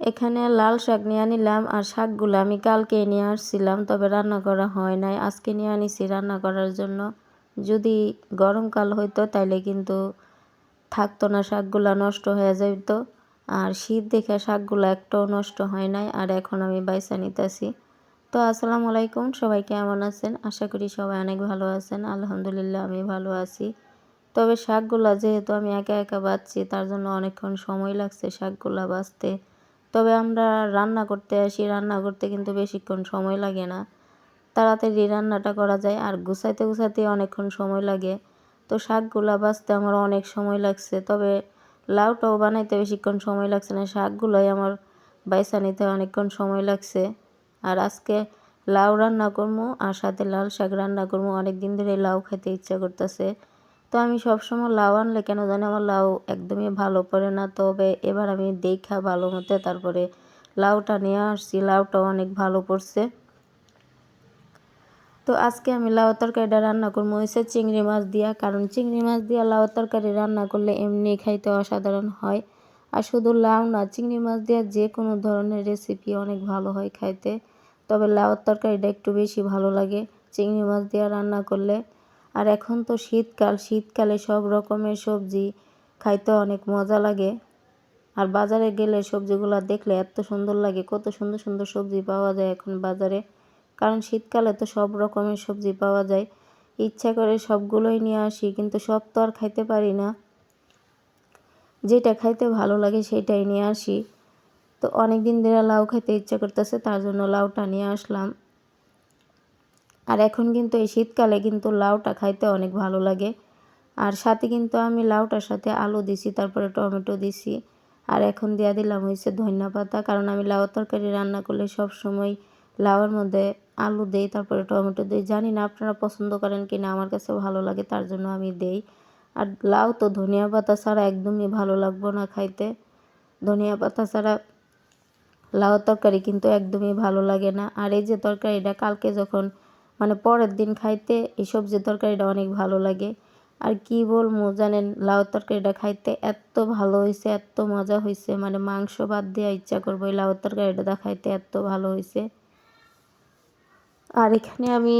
এখানে লাল শাক নিয়ে নিলাম আর শাকগুলো আমি কালকে নিয়ে আসছিলাম, তবে রান্না করা হয় নাই। আজকে নিয়ে আনিছি রান্না করার জন্য। যদি গরমকাল হইতো তাইলে কিন্তু থাকতো না, শাকগুলো নষ্ট হয়ে যাইতো। আর শীত দেখে শাকগুলো একটাও নষ্ট হয় নাই আর এখন আমি বাইসা নিতেছি। তো আসসালামু আলাইকুম, সবাই কেমন আছেন? আশা করি সবাই অনেক ভালো আছেন। আলহামদুলিল্লাহ আমি ভালো আছি। তবে শাকগুলা যেহেতু আমি একা একা বাচ্ছি, তার জন্য অনেকক্ষণ সময় লাগছে শাকগুলা বাছতে তবে আমরা রান্না করতে আসি, রান্না করতে কিন্তু বেশিক্ষণ সময় লাগে না। তাড়াতাড়ি রান্নাটা করা যায় আর গুছাইতে গুছাইতে অনেকক্ষণ সময় লাগে। তো শাকগুলা বাছতে আমার অনেক সময় লাগছে, তবে লাউটাও বানাইতে বেশিক্ষণ সময় লাগছে না। শাকগুলোই আমার বাইসা নিতে অনেকক্ষণ সময় লাগছে। আর আজকে লাউ রান্না করব আর সাথে লাল শাক রান্না করব অনেক দিন ধরে লাউ খেতে ইচ্ছা করতেছে। তো আমি সবসময় লাউ আনলে কেন জানি আমার লাউ একদমই ভালো পড়ে না। তবে এবার আমি দেখা ভালো মতে তারপরে লাউটা নিয়ে আসছি। লাউটাও অনেক ভালো পড়ছে। তো আজকে আমি লাউ তরকারিটা রান্না করব। হয়েছে চিংড়ি মাছ দিয়া, কারণ চিংড়ি মাছ দিয়া লাউ তরকারি রান্না করলে এমনি খাইতে অসাধারণ হয়। আর শুধু লাউ না, চিংড়ি মাছ দিয়া যে কোনো ধরনের রেসিপি অনেক ভালো হয় খাইতে। তবে লাউ তরকারিটা একটু বেশি ভালো লাগে। চিংড়ি মাছ দিয়া রান্না করলে আর এখন তো শীতকাল, শীতকালে সব রকমের সবজি খাইতে অনেক মজা লাগে। আর বাজারে গেলে সবজিগুলো দেখলে এত সুন্দর লাগে, কত সুন্দর সুন্দর সবজি পাওয়া যায় এখন বাজারে। কারণ শীতকালে তো সব রকমের সবজি পাওয়া যায়। ইচ্ছা করে সবগুলোই নিয়ে আসি, কিন্তু সব তো আর খাইতে পারি না। যেটা খাইতে ভালো লাগে সেটাই নিয়ে আসি। তো অনেক দিন ধরে লাউ খাইতে ইচ্ছা করতেছে, তার জন্য লাউটা নিয়ে আসলাম। আর এখন কিন্তু এই শীতকালে কিন্তু লাউটা খাইতে অনেক ভালো লাগে। আর সাথে কিন্তু আমি লাউটার সাথে আলু দিছি, তারপরে টমেটো দিছি। আর এখন দিয়া দিলাম হয়েছে ধনিয়া পাতা, কারণ আমি লাউ তরকারি রান্না করলে সব সময় লাউয়ের মধ্যে আলু দেই, তারপরে টমেটো দিই। জানি না আপনারা পছন্দ করেন কি না আমার কাছে ভালো লাগে, তার জন্য আমি দেই। আর লাউ তো ধনিয়া পাতা ছাড়া একদমই ভালো লাগবো না খাইতে। ধনিয়া পাতা ছাড়া লাউ তরকারি কিন্তু একদমই ভালো লাগে না। আর এই যে তরকারিটা কালকে যখন মানে পরের দিন খাইতে এই সবজি তরকারিটা অনেক ভালো লাগে। আর কি বলব জানেন লাউ তরকারিটা খাইতে এত ভালো হয়েছে এত মজা হয়েছে মানে মাংস বাদ দেওয়া ইচ্ছা করব এই লাউ তরকারিটা খাইতে, এত ভালো হয়েছে আর এখানে আমি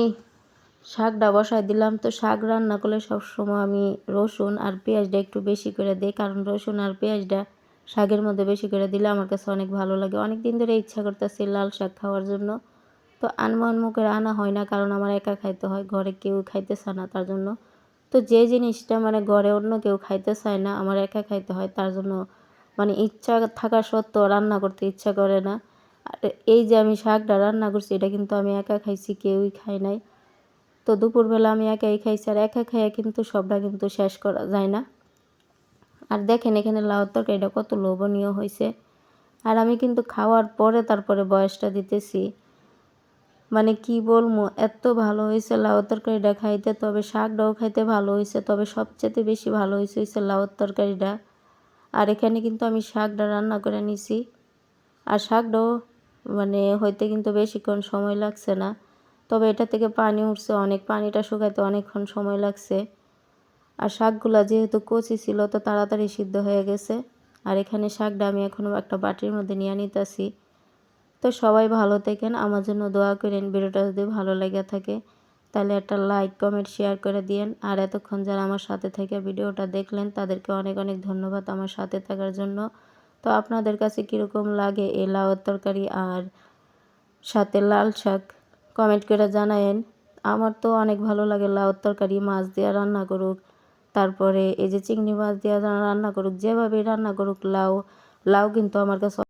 শাকটা বসাই দিলাম, তো শাক রান্না করলে সবসময় আমি রসুন আর পেঁয়াজটা একটু বেশি করে দিই, কারণ রসুন আর পেঁয়াজটা শাকের মধ্যে বেশি করে দিলে আমার কাছে অনেক ভালো লাগে। অনেক দিন ধরে ইচ্ছা করতেছি লাল শাক খাওয়ার জন্য। তো আনমো আনমো করে আনা হয় না, কারণ আমার একা খাইতে হয়, ঘরে কেউ খাইতেছে না তার জন্য। তো যে জিনিসটা মানে ঘরে অন্য কেউ খাইতে চায় না, আমার একা খাইতে হয় তার জন্য মানে ইচ্ছা থাকা সত্ত্বেও রান্না করতে ইচ্ছা করে না। আর এই যে আমি শাকটা রান্না করছি, এটা কিন্তু আমি একা খাইছি, কেউই খাই নাই। তো দুপুরবেলা আমি একাই খাইছি, আর একা খাইয়া কিন্তু সবটা কিন্তু শেষ করা যায় না। আর দেখেন এখানে লাউ তরকারিটা কত লোভনীয় হয়েছে আর আমি কিন্তু খাওয়ার পরে তারপরে বয়সটা দিতেছি। মানে কি বলব, এত ভালো হয়েছে লাউ তরকারিটা খাইতে। তবে শাকটাও খাইতে ভালো হয়েছে, তবে সবচেয়ে বেশি ভালো হয়েছে হয়েছে লাউ তরকারিটা। আর এখানে কিন্তু আমি শাকটা রান্না করে নিছি। আর শাকটাও মানে হইতে কিন্তু বেশিক্ষণ সময় লাগছে না। তবে এটা থেকে পানি উঠছে, অনেক পানিটা শুকাইতে অনেকক্ষণ সময় লাগছে। আর শাকগুলা যেহেতু কচি ছিল, তো তাড়াতাড়ি সিদ্ধ হয়ে গেছে। আর এখানে শাকটা আমি এখনও একটা বাটির মধ্যে নিয়ে নিতেছি। তো সবাই ভালো থাকেন। আমার জন্য দোয়া করেন, ভিডিওটা যদি ভালো লেগে থাকে তাহলে একটা লাইক কমেন্ট শেয়ার করে দিয়েন। আর এতক্ষণ যারা আমার সাথে থেকে ভিডিওটা দেখলেন তাদেরকে অনেক অনেক ধন্যবাদ আমার সাথে থাকার জন্য। তো আপনাদের কাছে কীরকম লাগে এই লাউর তরকারি আর সাথে লাল শাক কমেন্ট করে জানায়েন। আমার তো অনেক ভালো লাগে লাউর তরকারি, মাছ দিয়ে রান্না করুক। তারপরে এই যে চিংড়ি মাছ দিয়ে রান্না করুক যেভাবে রান্না করুক, লাউ লাউ কিন্তু আমার কাছে